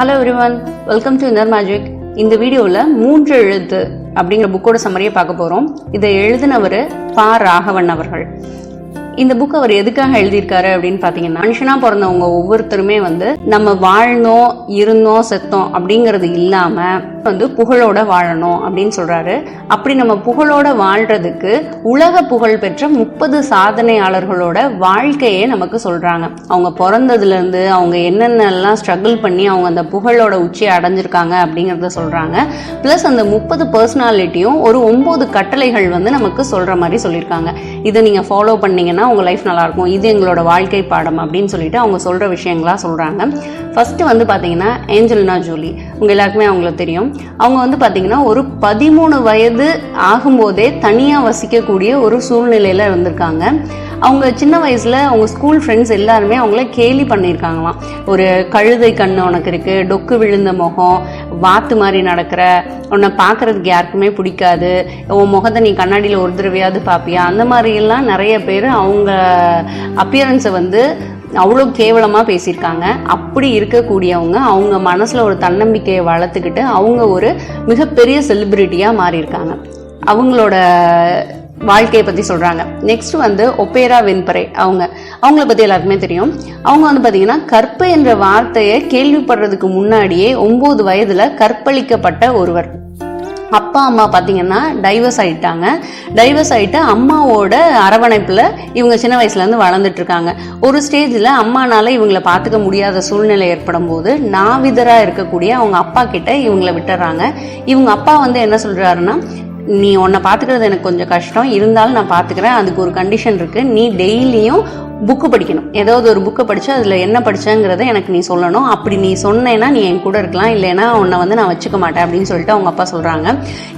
Hello everyone welcome to inner magic இந்த வீடியோவில் மூன்று எழுத்து அப்படிங்கிற புக்கோட சம்மரியை பார்க்க போகிறோம் இதை எழுதினவர் பா. ராகவன் அவர்கள். இந்த புக் அவர் எதுக்காக எழுதியிருக்காரு அப்படின்னு பார்த்தீங்கன்னா மனுஷனா பிறந்தவங்க ஒவ்வொருத்தருமே வந்து நம்ம வாழ்ந்தோம் இருந்தோம் செத்தோம் அப்படிங்கிறது இல்லாம வந்து புகழோட வாழணும் அப்படின்னு சொல்றாரு. அப்படி நம்ம புகழோட வாழ்றதுக்கு உலக புகழ் பெற்ற முப்பது சாதனையாளர்களோட வாழ்க்கையே நமக்கு சொல்றாங்க. அவங்க பிறந்ததுல இருந்து அவங்க என்னென்னலாம் ஸ்ட்ரகிள் பண்ணி அவங்க அந்த புகழோட உச்சியை அடைஞ்சிருக்காங்க அப்படிங்கறத சொல்றாங்க. பிளஸ் அந்த முப்பது பர்சனாலிட்டியும் ஒரு ஒன்பது கட்டளைகள் வந்து நமக்கு சொல்ற மாதிரி சொல்லியிருக்காங்க. இதை நீங்க ஃபாலோ பண்ணீங்கன்னா உங்க லைஃப் நல்லா இருக்கும் இது எங்களோட வாழ்க்கை பாடம் அப்படின்னு சொல்லிட்டு அவங்க சொல்கிற விஷயங்களாக சொல்கிறாங்க ஃபஸ்ட்டு வந்து பார்த்தீங்கன்னா ஏஞ்சலினா ஜூலி உங்கள் எல்லாருக்குமே அவங்கள தெரியும். அவங்க வந்து பார்த்தீங்கன்னா ஒரு பதிமூணு வயது ஆகும்போதே தனியாக வசிக்கக்கூடிய ஒரு சூழ்நிலையில் இருந்திருக்காங்க. அவங்க சின்ன வயசுல அவங்க ஸ்கூல் ஃப்ரெண்ட்ஸ் எல்லாருமே அவங்கள கேலி பண்ணியிருக்காங்களாம். ஒரு கழுதை கண்ணு உனக்கு இருக்கு டொக்கு விழுந்த முகம் வாத்து மாதிரி நடக்கிற உன்னை பார்க்கறதுக்கு யாருக்குமே பிடிக்காது உன் முகத்தை நீ கண்ணாடியில் ஒரு தடவையாவது பார்ப்பியா? அந்த மாதிரி எல்லாம் நிறைய பேர் அவங்க அப்பியரன்ஸை வந்து அவ்வளோ கேவலமாக பேசியிருக்காங்க. அப்படி இருக்கக்கூடியவங்க அவங்க மனசில் ஒரு தன்னம்பிக்கையை வளர்த்துக்கிட்டு அவங்க ஒரு மிகப்பெரிய செலிப்ரிட்டியாக மாறியிருக்காங்க. அவங்களோட வாழ்க்கையை பற்றி சொல்கிறாங்க நெக்ஸ்ட் வந்து ஒப்பேரா வெண்பறை. அவங்க அவங்கள பற்றி எல்லாருக்குமே தெரியும். அவங்க வந்து பார்த்தீங்கன்னா கற்பு என்ற வார்த்தையை கேள்விப்படுறதுக்கு முன்னாடியே ஒம்பது வயதில் கற்பழிக்கப்பட்ட ஒருவர். அப்பா அம்மா பார்த்தீங்கன்னா டைவர்ஸ் ஆயிட்டாங்க. டைவர்ஸ் ஆகிட்டு அம்மாவோட அரவணைப்பில் இவங்க சின்ன வயசுலேருந்து வளர்ந்துட்டு இருக்காங்க. ஒரு ஸ்டேஜில் அம்மானால இவங்களை பார்த்துக்க முடியாத சூழ்நிலை ஏற்படும் போது நாவிதராக இருக்கக்கூடிய அவங்க அப்பா கிட்ட இவங்களை விட்டுறாங்க. இவங்க அப்பா வந்து என்ன சொல்கிறாருன்னா நீ உன்னை பார்த்துக்கிறது எனக்கு கொஞ்சம் கஷ்டம். இருந்தாலும் நான் பார்த்துக்கிறேன். அதுக்கு ஒரு கண்டிஷன் இருக்குது நீ டெய்லியும் புக்கு படிக்கணும். ஏதாவது ஒரு புக்கை படித்து அதில் என்ன படிச்சேங்கிறத எனக்கு நீ சொல்லணும். அப்படி நீ சொன்னேன்னா நீ என் கூட இருக்கலாம். இல்லைன்னா உன்னை வந்து நான் வச்சுக்க மாட்டேன் அப்படின்னு சொல்லிட்டு அவங்க அப்பா சொல்கிறாங்க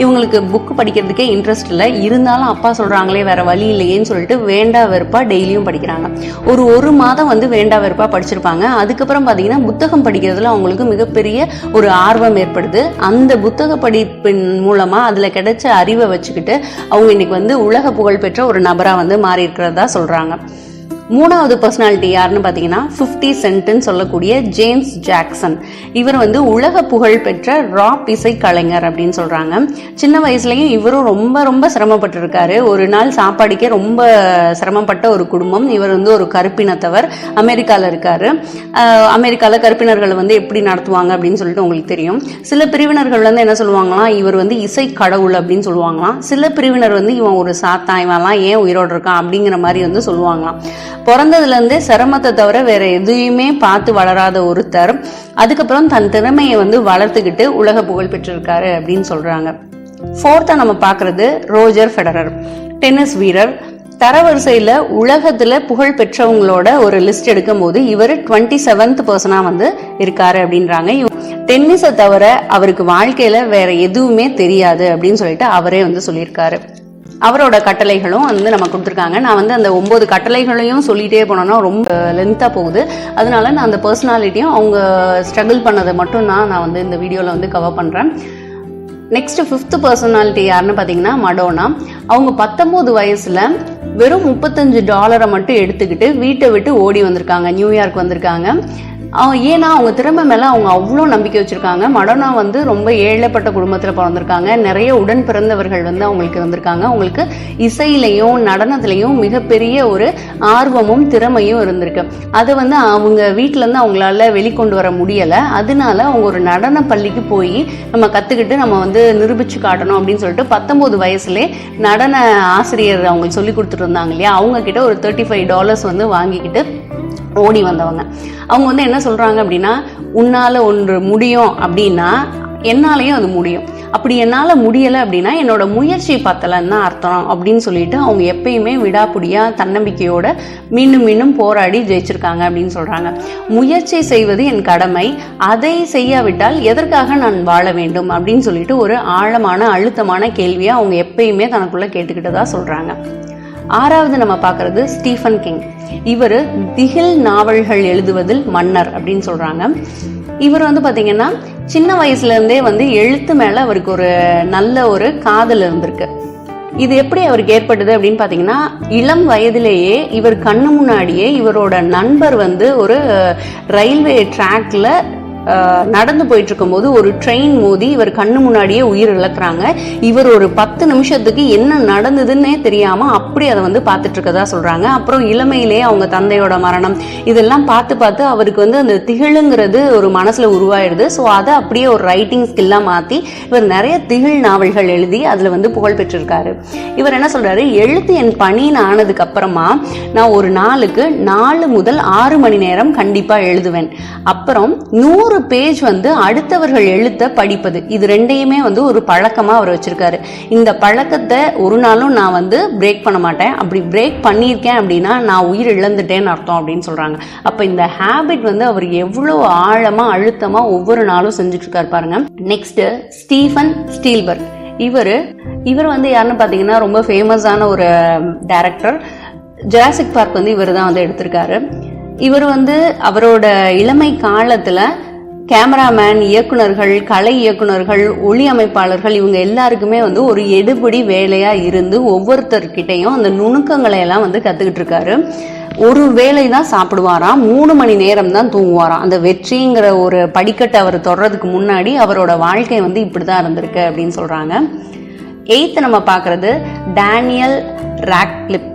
இவங்களுக்கு புக்கு படிக்கிறதுக்கே இன்ட்ரெஸ்ட் இல்லை. இருந்தாலும் அப்பா சொல்கிறாங்களே வேறு வழி இல்லையேன்னு சொல்லிட்டு வேண்டா வெறுப்பாக டெய்லியும் படிக்கிறாங்க. ஒரு ஒரு மாதம் வந்து வேண்டா வெறுப்பாக படிச்சிருப்பாங்க. அதுக்கப்புறம் பார்த்தீங்கன்னா புத்தகம் படிக்கிறதுல அவங்களுக்கு மிகப்பெரிய ஒரு ஆர்வம் ஏற்படுது. அந்த புத்தக படிப்பின் மூலமாக அதில் கிடைச்ச அறிவை வச்சுக்கிட்டு அவங்க இன்னைக்கு வந்து உலக புகழ்பெற்ற ஒரு நபராக வந்து மாறி இருக்கிறதா சொல்கிறாங்க மூணாவது பர்சனாலிட்டி யாருன்னு பார்த்தீங்கன்னா ஃபிஃப்டி சென்ட்னு சொல்லக்கூடிய ஜேம்ஸ் ஜாக்சன் இவர் வந்து உலக புகழ் பெற்ற ராப் இசை கலைஞர் அப்படின்னு சொல்கிறாங்க சின்ன வயசுலேயும் இவரும் ரொம்ப ரொம்ப சிரமப்பட்டிருக்காரு. ஒரு நாள் சாப்பாடுக்கே ரொம்ப சிரமப்பட்ட ஒரு குடும்பம். இவர் வந்து ஒரு கருப்பினத்தவர். அமெரிக்காவில் இருக்காரு. அமெரிக்காவில் கருப்பினர்களை கருப்பினர்கள் வந்து எப்படி நடத்துவாங்க அப்படின்னு சொல்லிட்டு உங்களுக்கு தெரியும். சில பிரிவினர்கள் வந்து என்ன சொல்லுவாங்களாம் இவர் வந்து இசை கடவுள் அப்படின்னு சொல்லுவாங்களாம். சில பிரிவினர் வந்து இவன் ஒரு சாத்தா இவன்லாம் ஏன் உயிரோடு இருக்கான் அப்படிங்கிற மாதிரி வந்து சொல்லுவாங்களாம். பிறந்ததுலேருந்தே சிரமத்தை தவிர வேற எதையுமே பார்த்து வளராத ஒருத்தர் அதுக்கப்புறம் தன் திறமையை வந்து வளர்த்துக்கிட்டு உலக புகழ் பெற்றிருக்காரு அப்படின்னு சொல்றாங்க. ஃபோர்த்தா நம்ம பார்க்கறது ரோஜர் ஃபெடரர். டென்னிஸ் வீரர். தரவரிசையில் உலகத்தில் புகழ் பெற்றவங்களோட ஒரு லிஸ்ட் எடுக்கும் போது இவர் டுவெண்ட்டி செவன்த் பர்சனாக வந்து இருக்காரு அப்படின்றாங்க. டென்னிஸை தவிர அவருக்கு வாழ்க்கையில் வேற எதுவுமே தெரியாது அப்படின்னு சொல்லிட்டு அவரே வந்து சொல்லியிருக்காரு. அவரோட கட்டளைகளும் வந்து நம்ம கொடுத்துருக்காங்க. நான் வந்து அந்த ஒம்பது கட்டளைகளையும் சொல்லிட்டே போனோன்னா ரொம்ப லென்த்தாக போகுது. அதனால நான் அந்த பர்சனாலிட்டியும் அவங்க ஸ்ட்ரகிள் பண்ணதை மட்டும் தான் நான் வந்து இந்த வீடியோவில் வந்து கவர் பண்ணுறேன் நெக்ஸ்ட் ஃபிஃப்த் பர்சனாலிட்டி யாருன்னு பார்த்தீங்கன்னா மடோனா அவங்க பத்தொம்போது வயசில் வெறும் முப்பத்தஞ்சு டாலரை மட்டும் எடுத்துக்கிட்டு வீட்டை விட்டு ஓடி வந்திருக்காங்க. நியூயார்க் வந்திருக்காங்க. ஏன்னா அவங்க திறமை மேலே அவங்க அவ்வளோ நம்பிக்கை வச்சுருக்காங்க. மடோனா வந்து ரொம்ப ஏழைப்பட்ட குடும்பத்தில் பிறந்திருக்காங்க. நிறைய உடன் பிறந்தவர்கள் வந்து அவங்களுக்கு இருந்திருக்காங்க. அவங்களுக்கு இசையிலையும் நடனத்துலையும் மிகப்பெரிய ஒரு ஆர்வமும் திறமையும் இருந்திருக்கு. அதை வந்து அவங்க வீட்டிலேருந்து அவங்களால வெளிக்கொண்டு வர முடியலை. அதனால அவங்க ஒரு நடன பள்ளிக்கு போய் நம்ம கற்றுக்கிட்டு நம்ம வந்து நிரூபித்து காட்டணும் அப்படின்னு சொல்லிட்டு பத்தொம்போது வயசுலே நடன ஆசிரியர் அவங்களுக்கு சொல்லி கொடுத்துட்டு இருந்தாங்க இல்லையா? அவங்க கிட்ட ஒரு தேர்ட்டி ஃபைவ் டாலர்ஸ் வந்து வாங்கிக்கிட்டு ஓடி வந்தவங்க. அவங்க வந்து என்ன சொல்கிறாங்க அப்படின்னா உன்னால் ஒன்று முடியும் அப்படின்னா என்னாலையும் அது முடியும். அப்படி என்னால் முடியலை அப்படின்னா என்னோட முயற்சி பத்தலைன்னு தான் அர்த்தம் அப்படின்னு சொல்லிட்டு அவங்க எப்பயுமே விடாப்புடியா தன்னம்பிக்கையோட மீண்டும் மீண்டும் போராடி ஜெயிச்சிருக்காங்க அப்படின்னு சொல்கிறாங்க முயற்சி செய்வது என் கடமை. அதை செய்யாவிட்டால் எதற்காக நான் வாழ வேண்டும்? அப்படின்னு சொல்லிட்டு ஒரு ஆழமான அழுத்தமான கேள்வியை அவங்க எப்பயுமே தனக்குள்ள கேட்டுக்கிட்டதா சொல்கிறாங்க ஆறாவது நம்ம பார்க்கறது ஸ்டீஃபன் கிங். இவர் திகில் நாவல்கள் எழுதுவதில் மன்னர் அப்படின்னு சொல்றாங்க. இவர் வந்து பார்த்தீங்கன்னா சின்ன வயசுல இருந்தே வந்து எழுத்து மேல அவருக்கு ஒரு நல்ல ஒரு காதல் இருந்திருக்கு. இது எப்படி அவருக்கு ஏற்பட்டது அப்படின்னு பார்த்தீங்கன்னா இளம் வயதிலேயே இவர் கண்ணு முன்னாடியே இவரோட நண்பர் வந்து ஒரு ரயில்வே ட்ராக்ல நடந்து போயிட்டு இருக்கும்போது ஒரு ட்ரெயின் மோதி இவர் கண்ணு முன்னாடியே உயிர் இழக்கிறாங்க இவர் ஒரு பத்து நிமிஷத்துக்கு என்ன நடந்ததுன்னே தெரியாம அப்படி அதை வந்து பார்த்துட்டு இருக்கதா சொல்றாங்க. அப்புறம் இளமையிலேயே அவங்க தந்தையோட மரணம். இதெல்லாம் பார்த்து பார்த்து அவருக்கு வந்து அந்த திகிழுங்கிறது ஒரு மனசுல உருவாயிடுது. ஸோ அதை அப்படியே ஒரு ரைட்டிங் ஸ்கில்லா மாத்தி இவர் நிறைய திகில் நாவல்கள் எழுதி அதுல வந்து புகழ் பெற்றிருக்காரு. இவர் என்ன சொல்றாரு? எழுத்து என் பணின்னு ஆனதுக்கு அப்புறமா நான் ஒரு நாளுக்கு நாலு முதல் ஆறு மணி நேரம் கண்டிப்பா எழுதுவேன். அப்புறம் நூறு பேஜ் வந்து அடுத்தவர்கள் எழுத்த படிப்பது. இது ரெண்டையுமே வந்து ஒரு பழக்கமா அவர் வச்சிருக்காரு. இந்த பழக்கத்தை ஒரு நாளும் நான் வந்து பிரேக் பண்ண மாட்டேன். அப்படி பிரேக் பண்ணியிருக்கேன் அப்படின்னா நான் உயிர் இழந்துட்டேன்னு அர்த்தம் அப்படின்னு சொல்றாங்க. அப்ப இந்த ஹேபிட் வந்து அவர் எவ்வளவு ஆழமா அழுத்தமா ஒவ்வொரு நாளும் செஞ்சுட்டு இருக்காரு பாருங்க. நெக்ஸ்ட் ஸ்டீஃபன் ஸ்டீல்பர்க் இவர் இவர் வந்து யாருன்னு பார்த்தீங்கன்னா ரொம்ப ஃபேமஸான ஒரு டைரக்டர் ஜுராசிக் பார்க் வந்து இவர் தான் வந்து எடுத்திருக்காரு. இவர் வந்து அவரோட இளமை காலத்தில் கேமராமேன் இயக்குனர்கள் கலை இயக்குனர்கள் ஒளி அமைப்பாளர்கள் இவங்க எல்லாருக்குமே வந்து ஒரு எடுபடி வேலையா இருந்து ஒவ்வொருத்தர்கிட்டையும் அந்த நுணுக்கங்களை எல்லாம் வந்து கத்துக்கிட்டு இருக்காரு ஒரு வேளை தான் சாப்பிடுவாராம் மூணு மணி நேரம் தான் தூங்குவாராம். அந்த வெற்றிங்கிற ஒரு படிக்கட்டை அவர் தொடறதுக்கு முன்னாடி அவரோட வாழ்க்கை வந்து இப்படிதான் இருந்திருக்கு அப்படின்னு சொல்றாங்க. எயித்து நம்ம பார்க்கறது டேனியல் ராக்லிப்.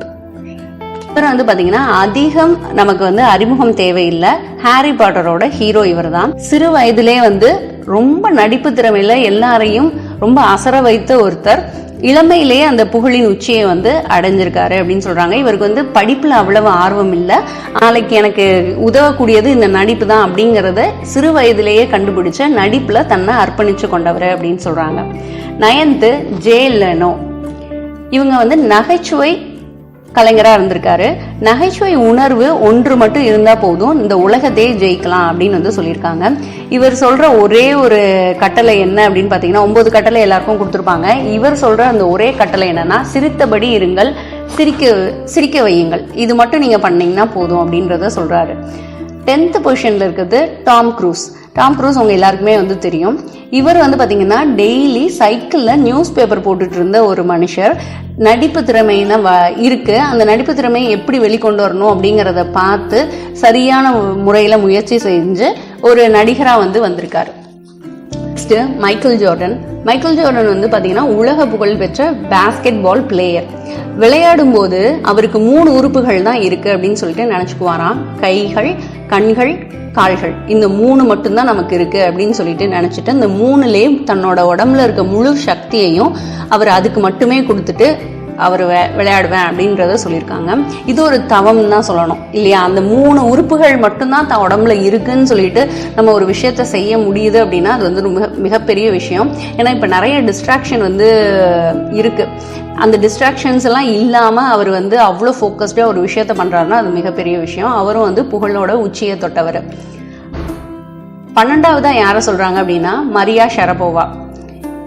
அப்புறம் வந்து பாத்தீங்கன்னா அதிகம் நமக்கு வந்து அறிமுகம் தேவையில்லை. ஹாரி பாட்டரோட ஹீரோ இவர் தான் சிறு வயதிலே வந்து ரொம்ப நடிப்பு திறமையில எல்லாரையும் ரொம்ப அசர வைத்த ஒருத்தர். இளமையிலேயே அந்த புகழின் உச்சியை வந்து அடைஞ்சிருக்காரு அப்படின்னு சொல்றாங்க. இவருக்கு வந்து படிப்புல அவ்வளவு ஆர்வம் இல்லை. நாளைக்கு எனக்கு உதவக்கூடியது இந்த நடிப்பு தான் அப்படிங்கறத சிறு வயதிலேயே கண்டுபிடிச்ச நடிப்புல தன்னை அர்ப்பணிச்சு கொண்டவர் அப்படின்னு சொல்றாங்க. Ninth Jay Leno. இவங்க வந்து நகைச்சுவை கலைஞராக இருந்திருக்காரு. நகைச்சுவை உணர்வு ஒன்று மட்டும் இருந்தால் போதும் இந்த உலகத்தையே ஜெயிக்கலாம் அப்படின்னு வந்து சொல்லியிருக்காங்க. இவர் சொல்கிற ஒரே ஒரு கட்டளை என்ன அப்படின்னு பார்த்தீங்கன்னா ஒம்பது கட்டளை எல்லாருக்கும் கொடுத்துருப்பாங்க. இவர் சொல்கிற அந்த ஒரே கட்டளை என்னன்னா சிரித்தபடி இருங்கள் சிரிக்க சிரிக்க வையுங்கள். இது மட்டும் நீங்கள் பண்ணீங்கன்னா போதும் அப்படின்றத சொல்கிறாரு டென்த் பொசிஷனில் இருக்கிறது டாம் க்ரூஸ் டாம் க்ரூஸ் உங்க எல்லாருக்குமே வந்து தெரியும். இவர் வந்து பார்த்திங்கன்னா டெய்லி சைக்கிளில் நியூஸ் பேப்பர் போட்டுட்டு இருந்த ஒரு மனுஷர். நடிப்பு திறமைன்னு வ- இருக்குது அந்த நடிப்பு திறமையை எப்படி வெளிக்கொண்டு வரணும் அப்படிங்கிறத பார்த்து சரியான முறையில் முயற்சி செஞ்சு ஒரு நடிகராக வந்து வந்திருக்காரு. Next Michael Jordan Michael Jordan வந்து பார்த்தீங்கன்னா உலக புகழ் பெற்ற பேஸ்கெட் பால் பிளேயர் விளையாடும் போது அவருக்கு மூணு உறுப்புகள் தான் இருக்குது அப்படின்னு சொல்லிட்டு நினச்சிக்குவாராம். கைகள் கண்கள் கால்கள். இந்த மூணு மட்டும்தான் நமக்கு இருக்குது அப்படின்னு சொல்லிட்டு நினச்சிட்டு இந்த மூணுலேயும் தன்னோட உடம்புல இருக்க முழு சக்தியையும் அவர் அதுக்கு மட்டுமே கொடுத்துட்டு அவர் விளையாடுவேன் அப்படின்றத சொல்லியிருக்காங்க. இது ஒரு தவம் தான் சொல்லணும். இல்லையா? அந்த மூணு உறுப்புகள் மட்டும்தான் தான் உடம்புல இருக்குன்னு சொல்லிட்டு நம்ம ஒரு விஷயத்த செய்ய முடியுது அப்படின்னா அது வந்து மிக மிகப்பெரிய விஷயம். ஏன்னா இப்போ நிறைய டிஸ்ட்ராக்ஷன் வந்து இருக்கு. அந்த டிஸ்ட்ராக்ஷன்ஸ் எல்லாம் இல்லாமல் அவர் வந்து அவ்வளோ ஃபோக்கஸ்டாக ஒரு விஷயத்த பண்ணுறாருன்னா அது மிகப்பெரிய விஷயம். அவரும் வந்து புகழோட உச்சியை தொட்டவர். பன்னெண்டாவதாக யாரை சொல்கிறாங்க அப்படின்னா மரியா ஷரபோவா.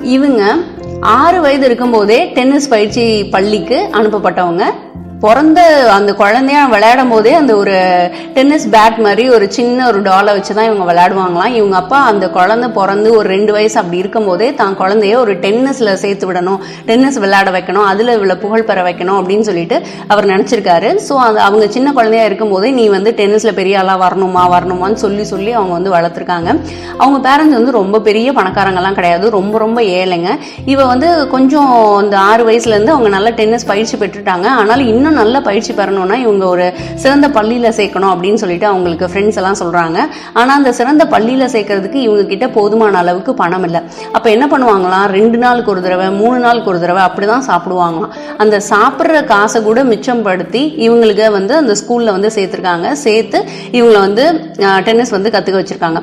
இவங்க ஆறு வயது இருக்கும்போதே டென்னிஸ் பயிற்சி பள்ளிக்கு அனுப்பப்பட்டவங்க. பிறந்த அந்த குழந்தையா விளையாடும் போதே அந்த ஒரு டென்னிஸ் பேட் மாதிரி ஒரு சின்ன ஒரு டாலை வச்சு தான் இவங்க விளையாடுவாங்களாம். இவங்க அப்பா அந்த குழந்தை பிறந்து ஒரு ரெண்டு வயசு அப்படி இருக்கும் போதே தான் குழந்தைய ஒரு டென்னிஸில் சேர்த்து விடணும் டென்னிஸ் விளையாட வைக்கணும் அதில் இவ்வளோ புகழ் பெற வைக்கணும் அப்படின்னு சொல்லிட்டு அவர் நினச்சிருக்காரு. ஸோ அது அவங்க சின்ன குழந்தையா இருக்கும்போதே நீ வந்து டென்னிஸில் பெரிய ஆளாக வரணுமா வரணுமான்னு சொல்லி சொல்லி அவங்க வந்து வளர்த்துருக்காங்க. அவங்க பேரண்ட்ஸ் வந்து ரொம்ப பெரிய பணக்காரங்கெல்லாம் கிடையாது ரொம்ப ரொம்ப ஏழைங்க. இவ வந்து கொஞ்சம் இந்த ஆறு வயசுலேருந்து அவங்க நல்ல டென்னிஸ் பயிற்சி பெற்றுட்டாங்க. ஆனாலும் இன்னும் நல்ல பயிற்சி பெறணும்னா இவங்க ஒரு சிறந்த பள்ளியில் சேர்க்கணும் அப்படின்னு சொல்லிட்டு அவங்களுக்கு ஃப்ரெண்ட்ஸ் எல்லாம் சொல்கிறாங்க ஆனால் அந்த சிறந்த பள்ளியில் சேர்க்கறதுக்கு இவங்க கிட்ட போதுமான அளவுக்கு பணம் இல்லை. அப்போ என்ன பண்ணுவாங்களாம்? ரெண்டு நாளுக்கு ஒரு தடவை மூணு நாளுக்கு ஒரு தடவை அப்படிதான் சாப்பிடுவாங்களாம். அந்த சாப்பிட்ற காசை கூட மிச்சப்படுத்தி இவங்களுக்கு வந்து அந்த ஸ்கூலில் வந்து சேர்த்துருக்காங்க. சேர்த்து இவங்களை வந்து டென்னிஸ் வந்து கற்றுக்க வச்சிருக்காங்க.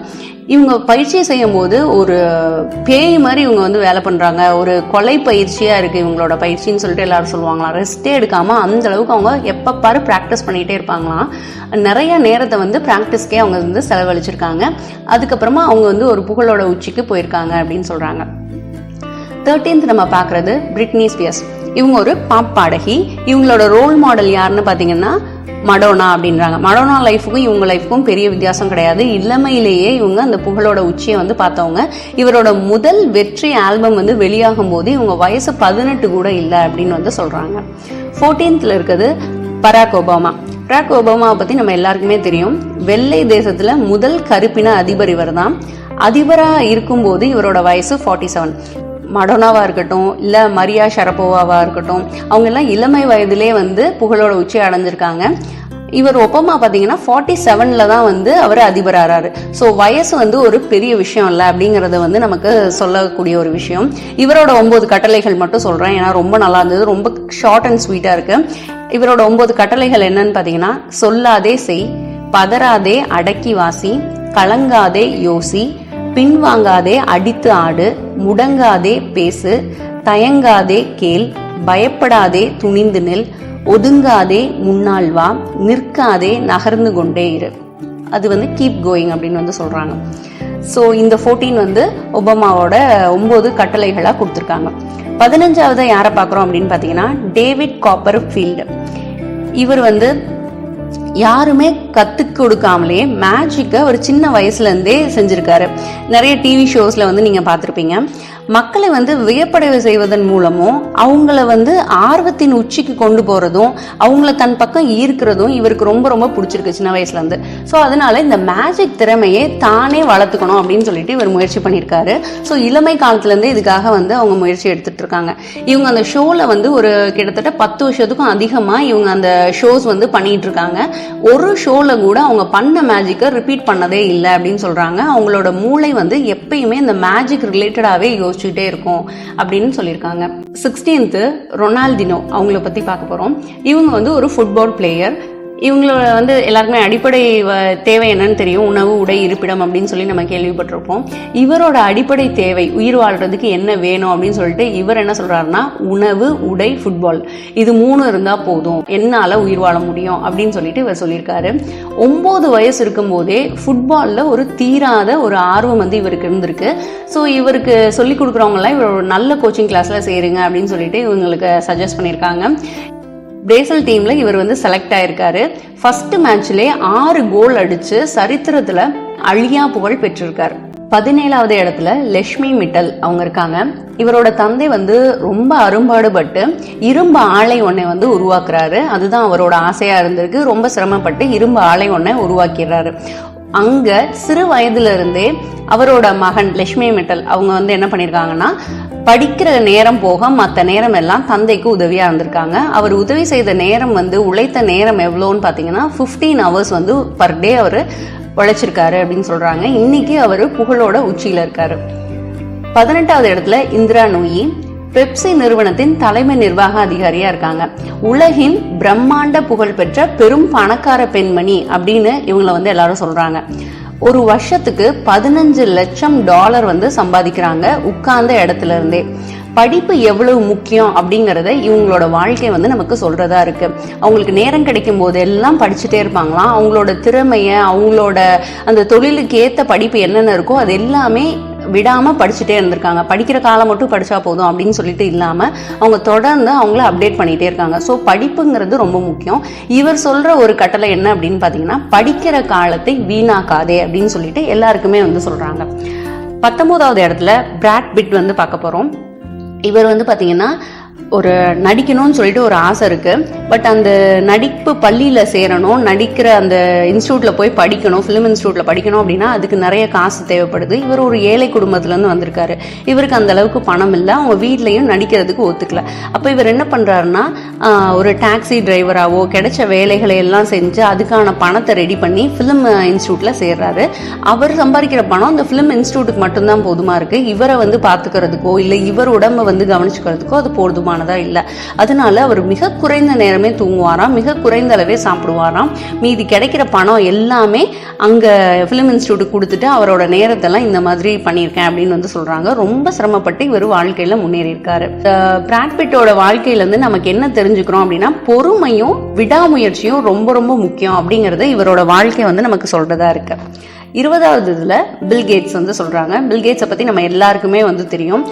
இவங்க பயிற்சியை செய்யும் போது ஒரு பேய் மாதிரி இவங்க வந்து வேலை பண்றாங்க. ஒரு கொலை பயிற்சியா இருக்கு இவங்களோட பயிற்சின்னு சொல்லிட்டு எல்லாரும் சொல்லுவாங்களாம். ரெஸ்டே எடுக்காம அந்த அளவுக்கு அவங்க எப்போ பாரு ப்ராக்டிஸ் பண்ணிட்டே இருப்பாங்களாம். நிறைய நேரத்தை வந்து ப்ராக்டிஸ்க்கே அவங்க வந்து செலவழிச்சிருக்காங்க. அதுக்கப்புறமா அவங்க வந்து ஒரு புகழோட உச்சிக்கு போயிருக்காங்க அப்படின்னு சொல்றாங்க. தேர்ட்டீன்த் நம்ம பார்க்குறது பிரிட்னி ஸ்பியர்ஸ் இவங்க ஒரு பாப் பாடகி. இவங்களோட ரோல் மாடல் யாருன்னு பார்த்தீங்கன்னா மடோனா அப்படின்றாங்க. மடோனா லைஃபுக்கும் இவங்க லைஃபுக்கும் பெரிய வித்தியாசம் கிடையாது. இளமையிலேயே இவங்க அந்த புகழோட உச்சியை வந்து பார்த்தவங்க. இவரோட முதல் வெற்றி ஆல்பம் வந்து வெளியாகும் போது இவங்க வயசு பதினெட்டு கூட இல்லை அப்படின்னு வந்து சொல்கிறாங்க ஃபோர்டீன்த்தில் இருக்குது பராக் ஒபாமா பராக் ஒபாமாவை பற்றி நம்ம எல்லாருக்குமே தெரியும். வெள்ளை தேசத்தில் முதல் கருப்பின அதிபர் இவர் தான் அதிபராக இருக்கும்போது இவரோட வயசு ஃபார்ட்டி செவன் மடோனாவாக இருக்கட்டும் இல்லை மரியா ஷரப்போவாவாக இருக்கட்டும் அவங்கெல்லாம் இளமை வயதிலே வந்து புகழோட உச்சி அடைஞ்சிருக்காங்க. இவர் ஒப்பமா பார்த்தீங்கன்னா ஃபார்ட்டி செவன்ல தான் வந்து அவர் அதிபர் ஸோ வயசு வந்து ஒரு பெரிய விஷயம் இல்லை அப்படிங்கறத வந்து நமக்கு சொல்லக்கூடிய ஒரு விஷயம். இவரோட ஒம்பது கட்டளைகள் மட்டும் சொல்கிறேன் ஏன்னா ரொம்ப நல்லா இருந்தது ரொம்ப ஷார்ட் அண்ட் ஸ்வீட்டாக இருக்கு. இவரோட ஒம்பது கட்டளைகள் என்னன்னு பார்த்தீங்கன்னா சொல்லாதே செய் பதறாதே அடக்கி வாசி கலங்காதே யோசி பின்வாங்காதே அடித்து ஆடு முடங்காதே பேசு தயங்காதே கேள் பயப்படாதே துணிந்து நில் ஒதுங்காதே முன்னால் வா நிற்காதே நகர்ந்து கொண்டே இரு. அது வந்து கீப் கோயிங் அப்படின்னு வந்து சொல்கிறாங்க ஸோ இந்த ஃபோர்டீன் வந்து ஒபாமாவோட ஒம்பது கட்டளைகளாக கொடுத்துருக்காங்க. பதினஞ்சாவது யாரை பார்க்குறோம் அப்படின்னு பார்த்தீங்கன்னா டேவிட் காப்பர் ஃபீல்டு இவர் வந்து யாருமே கற்றுக் கொடுக்காமலே மேஜிக்கை ஒரு சின்ன வயசுலேருந்தே செஞ்சுருக்காரு. நிறைய டிவி ஷோஸில் வந்து நீங்கள் பார்த்துருப்பீங்க. மக்களை வந்து வியப்படைவு செய்வதன் மூலமும் அவங்கள வந்து ஆர்வத்தின் உச்சிக்கு கொண்டு போகிறதும் அவங்கள தன் பக்கம் ஈர்க்கிறதும் இவருக்கு ரொம்ப ரொம்ப பிடிச்சிருக்கு சின்ன வயசுலேருந்து ஸோ அதனால இந்த மேஜிக் திறமையை தானே வளர்த்துக்கணும் அப்படின்னு சொல்லிட்டு இவர் முயற்சி பண்ணியிருக்காரு. ஸோ இளமை காலத்துலேருந்தே இதுக்காக வந்து அவங்க முயற்சி எடுத்துட்டு இருக்காங்க. இவங்க அந்த ஷோவில் வந்து ஒரு கிட்டத்தட்ட பத்து வருஷத்துக்கும் அதிகமாக இவங்க அந்த ஷோஸ் வந்து பண்ணிட்டு இருக்காங்க. ஒரு ஷோவில் கூட அவங்க பண்ண மேஜிக்கை ரிப்பீட் பண்ணதே இல்லை அப்படின்னு சொல்கிறாங்க அவங்களோட மூளை வந்து எப்பயுமே இந்த மேஜிக் ரிலேட்டடாகவே யோசிச்சுக்கிட்டே இருக்கும் அப்படின்னு சொல்லியிருக்காங்க. சிக்ஸ்டீன்த்து ரொனால்டினோ அவங்கள பற்றி பார்க்க போகிறோம் இவங்க வந்து ஒரு ஃபுட்பால் பிளேயர் இவங்களோட வந்து எல்லாருக்குமே அடிப்படை வ- தேவை என்னன்னு தெரியும். உணவு உடை இருப்பிடம் அப்படின்னு சொல்லி நம்ம கேள்விப்பட்டிருப்போம். இவரோட அடிப்படை தேவை உயிர் வாழ்றதுக்கு என்ன வேணும் அப்படின்னு சொல்லிட்டு இவர் என்ன சொல்றாருன்னா உணவு உடை ஃபுட்பால் இது மூணு இருந்தா போதும். என்னால உயிர் வாழ முடியும் அப்படின்னு சொல்லிட்டு இவர் சொல்லியிருக்காரு. ஒன்பது வயசு இருக்கும்போதே ஃபுட்பாலில் ஒரு தீராத ஒரு ஆர்வம் வந்து இவருக்கு இருந்திருக்கு. ஸோ இவருக்கு சொல்லி கொடுக்குறவங்கலாம் இவர் ஒரு நல்ல கோச்சிங் கிளாஸ்ல சேருங்க அப்படின்னு சொல்லிட்டு இவங்களுக்கு சஜஸ்ட் பண்ணியிருக்காங்க. பிரேசல் டீம்ல இவர் வந்து செலக்ட் ஆயிருக்காரு. ஃபர்ஸ்ட் மேட்ச்லயே ஆறு கோல் அடிச்சு சரித்திரத்துல அழியா புகழ் பெற்றிருக்காரு. பதினேழாவது இடத்துல லக்ஷ்மி மிட்டல் அவங்க இருக்காங்க. இவரோட தந்தை வந்து ரொம்ப அரும்பாடுபட்டு இரும்பு ஆலை ஒன்றை வந்து உருவாக்குறாரு. அதுதான் அவரோட ஆசையா இருந்திருக்கு. ரொம்ப சிரமப்பட்டு இரும்பு ஆலை ஒன்றை உருவாக்கிறாரு அங்க சிறு வயதுல இருந்தே அவரோட மகன் லட்சுமி மெட்டல் அவங்க வந்து என்ன பண்ணிருக்காங்கன்னா படிக்கிற நேரம் போக மற்ற நேரம் எல்லாம் தந்தைக்கு உதவியா இருந்திருக்காங்க. அவர் உதவி செய்த நேரம் வந்து உழைத்த நேரம் எவ்வளோன்னு பார்த்தீங்கன்னா 15 ஹவர்ஸ் வந்து பர் டே அவர் உழைச்சிருக்காரு அப்படின்னு சொல்றாங்க. இன்னைக்கு அவர் புகழோட உச்சியில இருக்காரு. பதினெட்டாவது இடத்துல இந்திரா நூயி பெப்சி நிறுவனத்தின் தலைமை நிர்வாக அதிகாரியா இருக்காங்க. உலகின் பிரம்மாண்ட புகழ்பெற்ற பெரும் பணக்கார பெண்மணி அப்படின்னு இவங்களை வந்து எல்லாரும் சொல்றாங்க. ஒரு வருஷத்துக்கு பதினஞ்சு லட்சம் டாலர் வந்து சம்பாதிக்கிறாங்க உட்கார்ந்த இடத்துல இருந்தே. படிப்பு எவ்வளவு முக்கியம் அப்படிங்கறத இவங்களோட வாழ்க்கை வந்து நமக்கு சொல்றதா இருக்கு. அவங்களுக்கு நேரம் கிடைக்கும் போதெல்லாம் படிச்சுட்டே இருப்பாங்களாம் அவங்களோட திறமைய அவங்களோட அந்த தொழிலுக்கு ஏத்த படிப்பு என்னென்ன இருக்கோ அது எல்லாமே விடாமல் படிச்சுட்டே இருந்திருக்காங்க. படிக்கிற காலம் மட்டும் படித்தா போதும் அப்படின்னு சொல்லிட்டு இல்லாமல் அவங்க தொடர்ந்து அவங்கள அப்டேட் பண்ணிகிட்டே இருக்காங்க. ஸோ படிப்புங்கிறது ரொம்ப முக்கியம். இவர் சொல்கிற ஒரு கட்டளை என்ன அப்படின்னு பார்த்தீங்கன்னா படிக்கிற காலத்தை வீணாக்காதே அப்படின்னு சொல்லிட்டு எல்லாருக்குமே வந்து சொல்கிறாங்க பத்தொம்போதாவது இடத்துல பிராட் பிட் வந்து பார்க்க போகிறோம் இவர் வந்து பார்த்தீங்கன்னா ஒரு நடிக்கணும்னு சொல்லிட்டு ஒரு ஆசை இருக்கு. பட் அந்த நடிப்பு பள்ளியில் சேரணும் நடிக்கிற அந்த இன்ஸ்டியூட்ல போய் படிக்கணும் ஃபிலிம் இன்ஸ்டியூட்ல படிக்கணும் அப்படின்னா அதுக்கு நிறைய காசு தேவைப்படுது. இவர் ஒரு ஏழை குடும்பத்துலேருந்து வந்திருக்காரு. இவருக்கு அந்த அளவுக்கு பணம் இல்லை அவங்க வீட்லையும் நடிக்கிறதுக்கு ஒத்துக்கல. அப்போ இவர் என்ன பண்ணுறாருன்னா ஒரு டாக்ஸி டிரைவராகவோ கிடைச்ச வேலைகளை எல்லாம் செஞ்சு அதுக்கான பணத்தை ரெடி பண்ணி ஃபிலிம் இன்ஸ்டியூட்ல சேர்றாரு. அவர் சம்பாதிக்கிற பணம் அந்த ஃபிலிம் இன்ஸ்டியூட்டுக்கு மட்டும்தான் போதுமா இருக்கு. இவரை வந்து பார்த்துக்கிறதுக்கோ இல்லை இவர் உடம்ப வந்து கவனிச்சுக்கிறதுக்கோ அது போதுமானதா இல்லை. அதனால அவர் மிக குறைந்த நேரமே தூங்குவாராம் மிக குறைந்த அளவே சாப்பிடுவாராம். மீதி கிடைக்கிற பணம் எல்லாமே அங்க ஃபிலிம் இன்ஸ்டியூட்டுக்கு கொடுத்துட்டு அவரோட நேரத்தெல்லாம் இந்த மாதிரி பண்ணியிருக்கேன் அப்படின்னு வந்து சொல்றாங்க. ரொம்ப சிரமப்பட்டு இவர் வாழ்க்கையில முன்னேறியிருக்காரு. பிராட்பிட்டோட வாழ்க்கையில இருந்து நமக்கு என்ன தெரிஞ்சுக்கிறோம் அப்படின்னா பொறுமையும் விடாமுயற்சியும் ரொம்ப ரொம்ப முக்கியம் அப்படிங்கறது இவரோட வாழ்க்கை வந்து நமக்கு சொல்றதா இருக்கு. இருபதாவது இதில் பில்கேட்ஸ் வந்து சொல்கிறாங்க பில்கேட்ஸை பற்றி நம்ம எல்லாருக்குமே வந்து தெரியும்.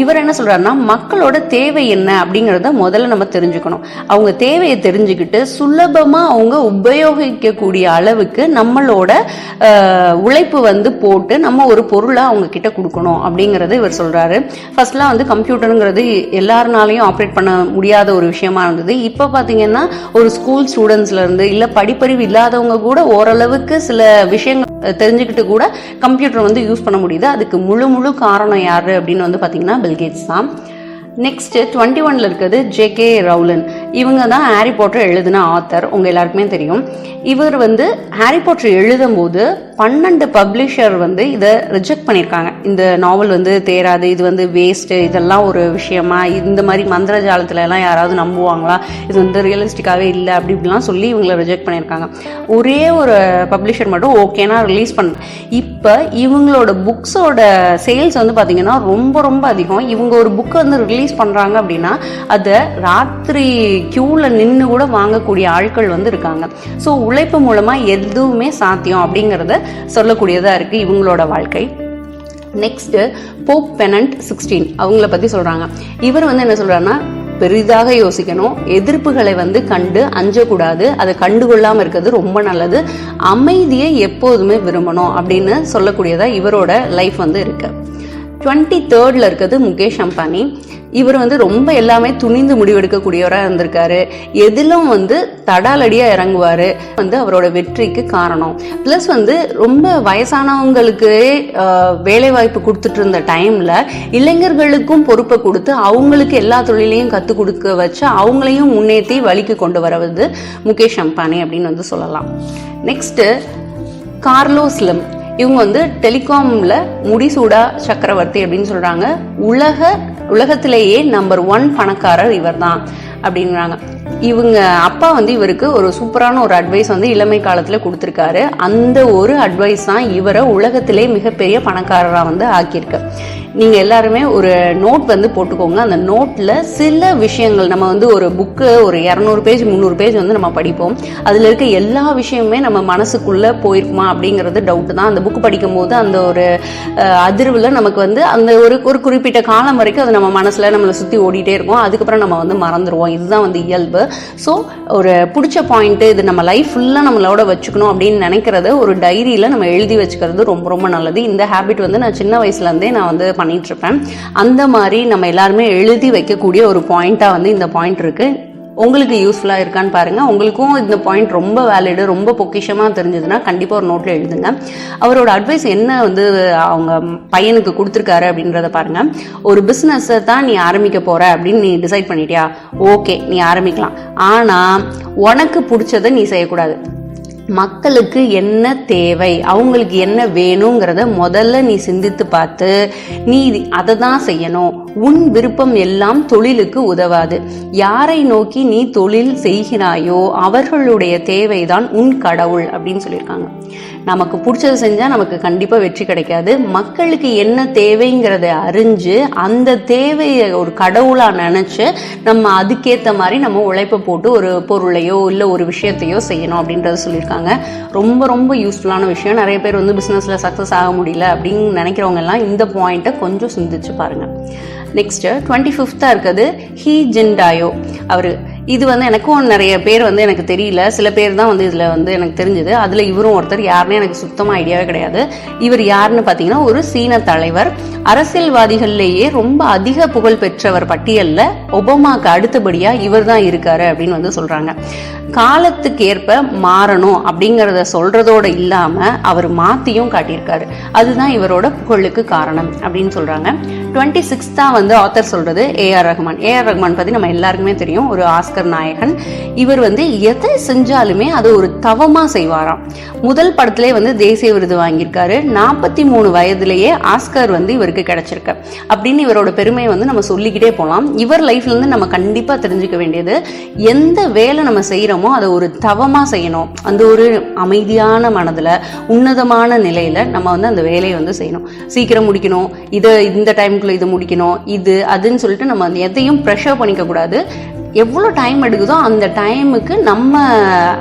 இவர் என்ன சொல்கிறாருன்னா மக்களோட தேவை என்ன அப்படிங்கிறத முதல்ல நம்ம தெரிஞ்சுக்கணும். அவங்க தேவையை தெரிஞ்சுக்கிட்டு சுலபமாக அவங்க உபயோகிக்கக்கூடிய அளவுக்கு நம்மளோட உழைப்பு வந்து போட்டு நம்ம ஒரு பொருளை அவங்க கிட்ட கொடுக்கணும் அப்படிங்கிறது இவர் சொல்கிறாரு ஃபர்ஸ்ட்லாம் வந்து கம்ப்யூட்டருங்கிறது எல்லாருனாலையும் ஆப்ரேட் பண்ண முடியாத ஒரு விஷயமா இருந்தது. இப்போ பார்த்தீங்கன்னா ஒரு ஸ்கூல் ஸ்டூடெண்ட்ஸ்லேருந்து இல்லை படிப்பறிவு இல்லாதவங்க கூட ஓரளவுக்கு சில விஷயங்கள் தெரிஞ்சுக்கிட்டு கூட கம்ப்யூட்டர் வந்து யூஸ் பண்ண முடியுது. அதுக்கு முழு முழு காரணம் யார் அப்படின்னு வந்து பார்த்தீங்கன்னா பில்கேட்ஸ் தான். நெக்ஸ்ட்டு டுவெண்ட்டி ஒன்ல இருக்கிறது ஜே கே ரவுலன் இவங்க தான் ஹாரி பாட்டர் எழுதின ஆத்தர் உங்கள் எல்லாருக்குமே தெரியும். இவர் வந்து ஹாரி பாட்டர் எழுதும் போது பன்னெண்டு பப்ளிஷர் வந்து இதை ரிஜெக்ட் பண்ணியிருக்காங்க. இந்த நாவல் வந்து தேராது இது வந்து வேஸ்ட்டு இதெல்லாம் ஒரு விஷயமா இந்த மாதிரி மந்திர ஜாலத்துல எல்லாம் யாராவது நம்புவாங்களா? இது வந்து ரியலிஸ்டிக்காகவே இல்லை அப்படி இப்படிலாம் சொல்லி இவங்களை ரிஜெக்ட் பண்ணியிருக்காங்க. ஒரே ஒரு பப்ளிஷர் மட்டும் ஓகேனா ரிலீஸ் பண்ண இப்போ இவங்களோட புக்ஸோட சேல்ஸ் வந்து பார்த்தீங்கன்னா ரொம்ப ரொம்ப அதிகம். இவங்க ஒரு புக்கை வந்து ரிலீஸ் பண்ணுறாங்க அப்படின்னா அதை ராத்திரி க்யூவில் நின்று கூட வாங்கக்கூடிய ஆட்கள் வந்து இருக்காங்க. ஸோ உழைப்பு மூலமாக எதுவுமே சாத்தியம் அப்படிங்கிறத சொல்லக்கூடியதாக இருக்குது இவங்களோட வாழ்க்கை. நெக்ஸ்ட்டு போப் பெனண்ட் சிக்ஸ்டீன் அவங்கள பற்றி சொல்கிறாங்க இவர் வந்து என்ன சொல்கிறாருன்னா பெரிதாக யோசிக்கணும். எதிர்ப்புகளை வந்து கண்டு அஞ்சக்கூடாது. அதை கண்டுகொள்ளாமல் இருக்கிறது ரொம்ப நல்லது. அமைதியை எப்போதுமே விரும்பணும் அப்படின்னு சொல்லக்கூடியதாக இவரோட லைஃப் வந்து இருக்குது டுவெண்ட்டி தேர்டில் இருக்கிறது முகேஷ் அம்பானி. இவர் வந்து ரொம்ப எல்லாமே துணிந்து முடிவெடுக்கக்கூடியவராக இருந்திருக்காரு. எதிலும் வந்து தடாலடியாக இறங்குவார். வந்து அவரோட வெற்றிக்கு காரணம். ப்ளஸ் வந்து ரொம்ப வயசானவங்களுக்கு வேலைவாய்ப்பு கொடுத்துட்டு இருந்த டைமில் இளைஞர்களுக்கும் பொறுப்பை கொடுத்து அவங்களுக்கு எல்லா தொழிலையும் கற்றுக் கொடுக்க வச்சு அவங்களையும் முன்னேற்றி வழிக்கு கொண்டு வரவது முகேஷ் அம்பானி அப்படின்னு வந்து சொல்லலாம். நெக்ஸ்ட்டு கார்லோஸ்லம் இவங்க வந்து டெலிகாம்ல முடிசூடா சக்கரவர்த்தி அப்படின்னு சொல்றாங்க. உலக உலகத்திலேயே நம்பர் ஒன் பணக்காரர் இவர்தான் அப்படின்றாங்க. இவங்க அப்பா வந்து இவருக்கு ஒரு சூப்பரான ஒரு அட்வைஸ் வந்து இளமை காலத்துல கொடுத்துருக்காரு. அந்த ஒரு அட்வைஸ் தான் இவரை உலகத்திலே மிகப்பெரிய பணக்காரராக வந்து ஆக்கியிருக்கு. நீங்க எல்லாருமே ஒரு நோட் வந்து போட்டுக்கோங்க. அந்த நோட்ல சில விஷயங்கள் நம்ம வந்து ஒரு புக்கு ஒரு இரநூறு பேஜ் முந்நூறு பேஜ் வந்து நம்ம படிப்போம். அதுல இருக்க எல்லா விஷயமுமே நம்ம மனசுக்குள்ள போயிருக்குமா அப்படிங்கிறது டவுட் தான். அந்த புக் படிக்கும் போது அந்த ஒரு அதிர்வில் அதிர்வுல நமக்கு வந்து அந்த ஒரு ஒரு குறிப்பிட்ட காலம் வரைக்கும் அது நம்ம மனசுல நம்மளை சுத்தி ஓடிட்டே இருக்கும். அதுக்கப்புறம் நம்ம வந்து மறந்துடுவோம் இதுதான் வந்து இயல்பு. ஸோ ஒரு பிடிச்ச பாயிண்ட் இது நம்ம லைஃப் ஃபுல்லாக நம்மளோட வச்சுக்கணும் அப்படின்னு நினைக்கிறத ஒரு டைரியில நம்ம எழுதி வச்சுக்கிறது ரொம்ப ரொம்ப நல்லது. இந்த ஹேபிட் வந்து நான் சின்ன வயசுலேருந்தே நான் வந்து பண்ணிட்டு இருப்பேன் அந்த மாதிரி நம்ம எல்லாருமே எழுதி வைக்கக்கூடிய ஒரு பாயிண்டா வந்து இந்த பாயிண்ட் இருக்கு. உங்களுக்கு யூஸ்ஃபுல்லாக இருக்கான்னு பாருங்க. உங்களுக்கும் இந்த பாயிண்ட் ரொம்ப வேலிடு ரொம்ப பொக்கிஷமாக தெரிஞ்சதுன்னா கண்டிப்பாக ஒரு நோட்டில் எழுதுங்க. அவரோட அட்வைஸ் என்ன வந்து அவங்க பையனுக்கு கொடுத்துருக்காரு அப்படின்றத பாருங்க. ஒரு பிஸ்னஸை தான் நீ ஆரம்பிக்க போற அப்படின்னு நீ டிசைட் பண்ணிட்டியா? ஓகே நீ ஆரம்பிக்கலாம். ஆனால் உனக்கு பிடிச்சதை நீ செய்யக்கூடாது. மக்களுக்கு என்ன தேவை? அவங்களுக்கு என்ன வேணுங்கிறத முதல்ல நீ சிந்தித்து பார்த்து நீ அதை தான் செய்யணும். உன் விருப்பம் எல்லாம் தொழிலுக்கு உதவாது. யாரை நோக்கி நீ தொழில் செய்கிறாயோ அவர்களுடைய தேவைதான் உன் கடவுள் அப்படின்னு சொல்லியிருக்காங்க. நமக்கு பிடிச்சது செஞ்சால் நமக்கு கண்டிப்பாக வெற்றி கிடைக்காது. மக்களுக்கு என்ன தேவைங்கிறத அறிஞ்சு அந்த தேவையை ஒரு கடவுளாக நினச்சி நம்ம அதுக்கேற்ற மாதிரி நம்ம உழைப்பை போட்டு ஒரு பொருளையோ இல்லை ஒரு விஷயத்தையோ செய்யணும் அப்படின்றத சொல்லியிருக்காங்க. ரொம்ப ரொம்ப யூஸ்ஃபுல்லான விஷயம். நிறைய பேர் வந்து பிஸ்னஸில் சக்ஸஸ் ஆக முடியல அப்படின்னு நினைக்கிறவங்க எல்லாம் இந்த பாயிண்ட்டை கொஞ்சம் சிந்திச்சு பாருங்கள் நெக்ஸ்ட்டு டுவெண்ட்டி ஃபிஃப்த்தாக இருக்குது. ஹீ ஜின்டாயோ அவர் இது வந்து எனக்கும் நிறைய பேர் வந்து எனக்கு தெரியல. சில பேர் தான் வந்து இதில் வந்து எனக்கு தெரிஞ்சது. அதில் இவரும் ஒருத்தர் யாருன்னு எனக்கு சுத்தமாக ஐடியாவே கிடையாது. இவர் யாருன்னு பார்த்தீங்கன்னா ஒரு சீன தலைவர். அரசியல்வாதிகள்லேயே ரொம்ப அதிக புகழ் பெற்றவர் பட்டியலில் ஒபாமாக்கு அடுத்தபடியாக இவர் தான் இருக்காரு அப்படின்னு வந்து சொல்கிறாங்க காலத்துக்கு ஏற்ப மாறணும் அப்படிங்கிறத சொல்கிறதோட இல்லாமல் அவர் மாற்றியும் காட்டியிருக்காரு. அதுதான் இவரோட புகழுக்கு காரணம் அப்படின்னு சொல்கிறாங்க டுவெண்ட்டி சிக்ஸ்த்தாக வந்து ஆத்தர் சொல்கிறது ஏஆர் ரஹ்மான் ஏஆர் ரஹ்மான் பற்றி நம்ம எல்லாருக்குமே தெரியும். ஒரு பாஸ்கர் நாயகன். இவர் வந்து எதை செஞ்சாலுமே அது ஒரு தவமா செய்வாராம். முதல் படத்திலே வந்து தேசிய விருது வாங்கியிருக்காரு. நாற்பத்தி மூணு வயதுலேயே ஆஸ்கர் வந்து இவருக்கு கிடைச்சிருக்கு. அப்படின்னு இவரோட பெருமையை வந்து நம்ம சொல்லிக்கிட்டே போகலாம். இவர் லைஃப்ல இருந்து நம்ம கண்டிப்பா தெரிஞ்சுக்க வேண்டியது எந்த வேலை நம்ம செய்யறோமோ அதை ஒரு தவமா செய்யணும். அந்த ஒரு அமைதியான மனதுல உன்னதமான நிலையில நம்ம வந்து அந்த வேலையை வந்து செய்யணும். சீக்கிரம் முடிக்கணும். இதை இந்த டைமுக்குள்ளே இதை முடிக்கணும். இது அதுன்னு சொல்லிட்டு நம்ம அந்த எதையும் ப்ரெஷர் பண்ணிக்க கூடாது எவ்வளோ டைம் எடுக்குதோ அந்த டைமுக்கு நம்ம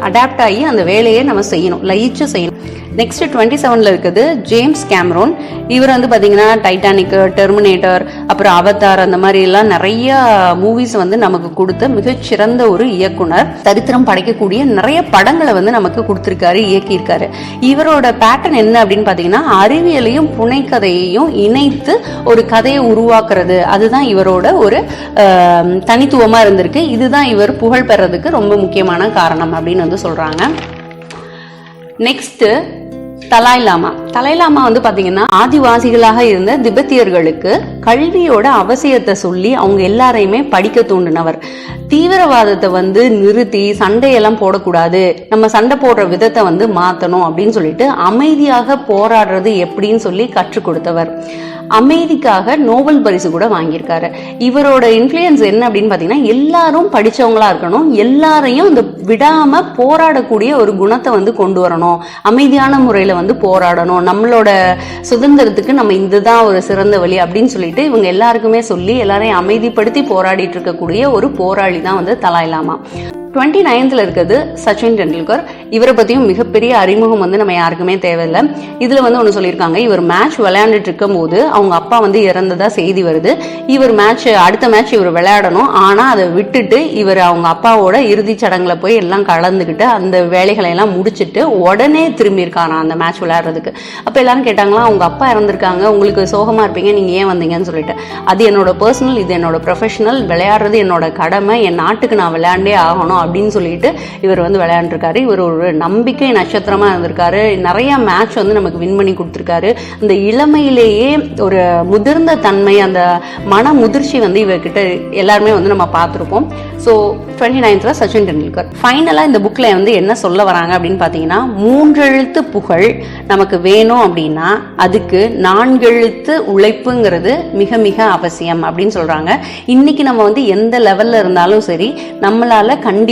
அடாப்ட் ஆகி அந்த வேலையை நம்ம செய்யணும் லயிச்சு செய்யணும். நெக்ஸ்ட் டுவெண்ட்டி செவனில் இருக்குது ஜேம்ஸ் கேம்ரோன் இவர் வந்து பார்த்தீங்கன்னா டைட்டானிக் டெர்மினேட்டர் அப்புறம் அவதார் அந்த மாதிரி எல்லாம் நிறைய மூவிஸ் வந்து நமக்கு கொடுத்த மிகச்சிறந்த ஒரு இயக்குனர். சரித்திரம் படைக்கக்கூடிய நிறைய படங்களை வந்து நமக்கு கொடுத்துருக்காரு இயக்கியிருக்காரு. இவரோட பேட்டர்ன் என்ன அப்படின்னு பார்த்தீங்கன்னா அறிவியலையும் புனைக்கதையையும் இணைத்து ஒரு கதையை உருவாக்குறது. அதுதான் இவரோட ஒரு தனித்துவமாக இருந்திருக்கு. இருந்திருக்கு இதுதான் இவர் புகழ் பெறதுக்கு ரொம்ப முக்கியமான காரணம் அப்படின்னு வந்து சொல்றாங்க. நெக்ஸ்ட் தலாய் லாமா. தலாய் லாமா வந்து பார்த்தீங்கன்னா ஆதிவாசிகளாக இருந்த திபெத்தியர்களுக்கு கல்வியோட அவசியத்தை சொல்லி அவங்க எல்லாரையுமே படிக்க தூண்டினவர். தீவிரவாதத்தை வந்து நிறுத்தி சண்டையெல்லாம் போடக்கூடாது. நம்ம சண்டை போடுற விதத்தை வந்து மாத்தணும் அப்படின்னு சொல்லிட்டு அமைதியாக போராடுறது எப்படின்னு சொல்லி கற்றுக் கொடுத்தவர். அமைதிக்காக நோபல் பரிசு கூட வாங்கியிருக்காரு. இவரோட இன்ஃப்ளூயன்ஸ் என்ன அப்படின்னு பாத்தீங்கன்னா எல்லாரும் படிச்சவங்களா இருக்கணும். எல்லாரையும் இந்த விடாம போராடக்கூடிய ஒரு குணத்தை வந்து கொண்டு வரணும். அமைதியான முறையில வந்து போராடணும். நம்மளோட சுதந்திரத்துக்கு நம்ம இதுதான் ஒரு சிறந்த வழி அப்படின்னு சொல்லிட்டு இவங்க எல்லாருக்குமே சொல்லி எல்லாரையும் அமைதிப்படுத்தி போராடிட்டு இருக்கக்கூடிய ஒரு போராளி தான் வந்து தலாய்லாமா டுவெண்ட்டி நைன்த்தில் இருக்கிறது சச்சின் டெண்டுல்கர். இவரை பற்றியும் மிகப்பெரிய அறிமுகம் வந்து நம்ம யாருக்குமே தேவையில்லை. இதில் வந்து ஒன்று சொல்லியிருக்காங்க இவர் மேட்ச் விளையாண்டுட்டு இருக்கும் போது அவங்க அப்பா வந்து இறந்ததாக செய்தி வருது. இவர் மேட்ச் அடுத்த மேட்ச் இவர் விளையாடணும். ஆனால் அதை விட்டுட்டு இவர் அவங்க அப்பாவோட இறுதிச் சடங்கில் போய் எல்லாம் கலந்துக்கிட்டு அந்த வேலைகளை எல்லாம் முடிச்சிட்டு உடனே திரும்பியிருக்காராம் அந்த மேட்ச் விளையாடுறதுக்கு. அப்போ எல்லாரும் கேட்டாங்களா அவங்க அப்பா இறந்துருக்காங்க உங்களுக்கு சோகமாக இருப்பீங்க நீங்கள் ஏன் வந்தீங்கன்னு சொல்லிட்டு. அது என்னோட பர்சனல் இது என்னோட ப்ரொஃபஷனல் விளையாடுறது என்னோட கடமை என் நாட்டுக்கு நான் விளையாண்டே ஆகணும் அப்படின்னு சொல்லிட்டு இவர் வந்து விளையாண்டுருக்காரு. இவர் ஒரு நம்பிக்கை நட்சத்திரமா இருந்திருக்காரு. நிறைய மேட்ச் வந்து நமக்கு வின் பண்ணி கொடுத்துருக்காரு. இந்த இளமையிலேயே ஒரு முதிர்ந்த தன்மை அந்த மன முதிர்ச்சி வந்து இவர்கிட்ட எல்லாருமே வந்து நம்ம பார்த்துருப்போம். ஸோ டுவெண்ட்டி நைன்த்தில் சச்சின் டெண்டுல்கர். ஃபைனலாக இந்த புக்கில் வந்து என்ன சொல்ல வராங்க அப்படின்னு பார்த்தீங்கன்னா மூன்றெழுத்து புகழ் நமக்கு வேணும் அப்படின்னா அதுக்கு நான்கெழுத்து உழைப்புங்கிறது மிக மிக அவசியம் அப்படின்னு சொல்கிறாங்க இன்னைக்கு நம்ம வந்து எந்த லெவலில் இருந்தாலும் சரி நம்மளால் கண்டிப்பாக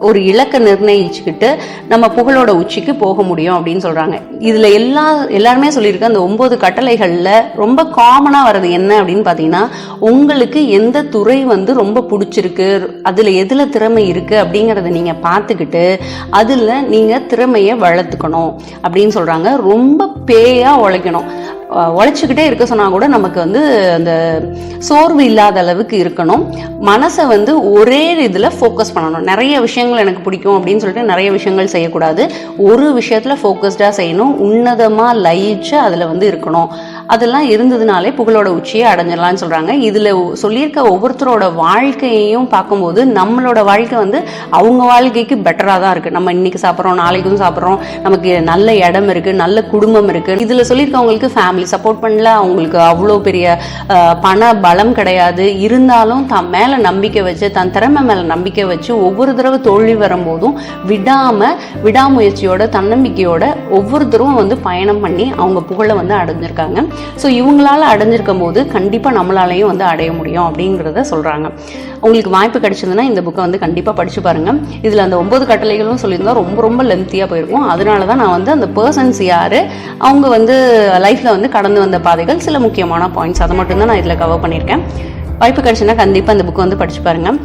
ஒரு இலக்கை நிர்ணயிச்சுக்கிட்டு நம்ம புகழோட உச்சிக்கு போக முடியும் அப்படின்னு சொல்றாங்க. இதுல எல்லா எல்லாருமே சொல்லியிருக்க அந்த ஒன்பது கட்டளைகள்ல ரொம்ப காமனா வர்றது என்ன அப்படின்னு பாத்தீங்கன்னா உங்களுக்கு எந்த துறை வந்து ரொம்ப பிடிச்சிருக்கு அதுல எதுல திறமை இருக்கு அப்படிங்கறத நீங்க பார்த்துக்கிட்டு அதுல நீங்க திறமையை வளர்த்துக்கணும் அப்படின்னு சொல்றாங்க. ரொம்ப பேயா உழைக்கணும். உழைச்சிக்கிட்டே இருக்க சொன்னால் கூட நமக்கு வந்து அந்த சோர்வு இல்லாத அளவுக்கு இருக்கணும். மனசை வந்து ஒரே இதில் ஃபோக்கஸ் பண்ணணும். நிறைய விஷயங்கள் எனக்கு பிடிக்கும் அப்படின்னு சொல்லிட்டு நிறைய விஷயங்கள் செய்யக்கூடாது. ஒரு விஷயத்தில் ஃபோக்கஸ்டாக செய்யணும். உன்னதமாக லயிச்சு அதில் வந்து இருக்கணும். அதெல்லாம் இருந்ததுனாலே புகழோட உச்சியை அடைஞ்சிடலாம்னு சொல்கிறாங்க இதில் சொல்லியிருக்க ஒவ்வொருத்தரோட வாழ்க்கையையும் பார்க்கும்போது நம்மளோட வாழ்க்கை வந்து அவங்க வாழ்க்கைக்கு பெட்டராக தான் இருக்குது நம்ம இன்னைக்கு சாப்பிட்றோம் நாளைக்கும் சாப்பிட்றோம். நமக்கு நல்ல இடம் இருக்குது நல்ல குடும்பம் இருக்குது இதில் சொல்லியிருக்கவங்களுக்கு ஃபேமிலி சப்போர்ட் பண்ணல அவங்களுக்கு அவ்வளோ பெரிய பண பலம் கிடையாது. இருந்தாலும் தன் மேலே நம்பிக்கை வச்சு தன் திறமை மேலே நம்பிக்கை வச்சு ஒவ்வொரு தடவை தோல்வி வரும்போதும் விடாமல் விடாமுயற்சியோட தன்னம்பிக்கையோட ஒவ்வொருத்தரும் வந்து பயணம் பண்ணி அவங்க புகழை வந்து அடைஞ்சிருக்காங்க. ஸோ இவங்களால அடைஞ்சிருக்கும் போது கண்டிப்பாக நம்மளாலையும் வந்து அடைய முடியும் அப்படிங்கிறத சொல்கிறாங்க உங்களுக்கு வாய்ப்பு கிடைச்சதுன்னா இந்த புக்கை வந்து கண்டிப்பாக படித்து பாருங்க. இதில் அந்த ஒம்பது கட்டளைகளும் சொல்லியிருந்தா ரொம்ப ரொம்ப லென்த்தியாக போயிருக்கும். அதனால தான் நான் வந்து அந்த பர்சன்ஸ் யார் அவங்க வந்து லைஃப்பில் வந்து கடந்து வந்த பாதைகள் சில முக்கியமான பாயிண்ட்ஸ் அதை மட்டும்தான் நான் இதில் கவர் பண்ணியிருக்கேன். வாய்ப்பு கிடைச்சுன்னா கண்டிப்பாக அந்த புக்கை வந்து படித்து பாருங்கள்